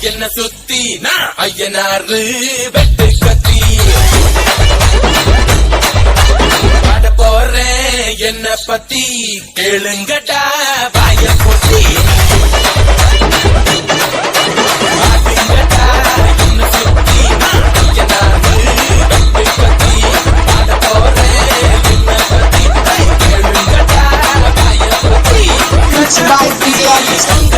என்ன சுத்தி நான் ஐயனாறு வெட்டு கத்தி. பாட போறேன் என்ன பத்தி கேளுங்கடா வாய போட்டி Bye.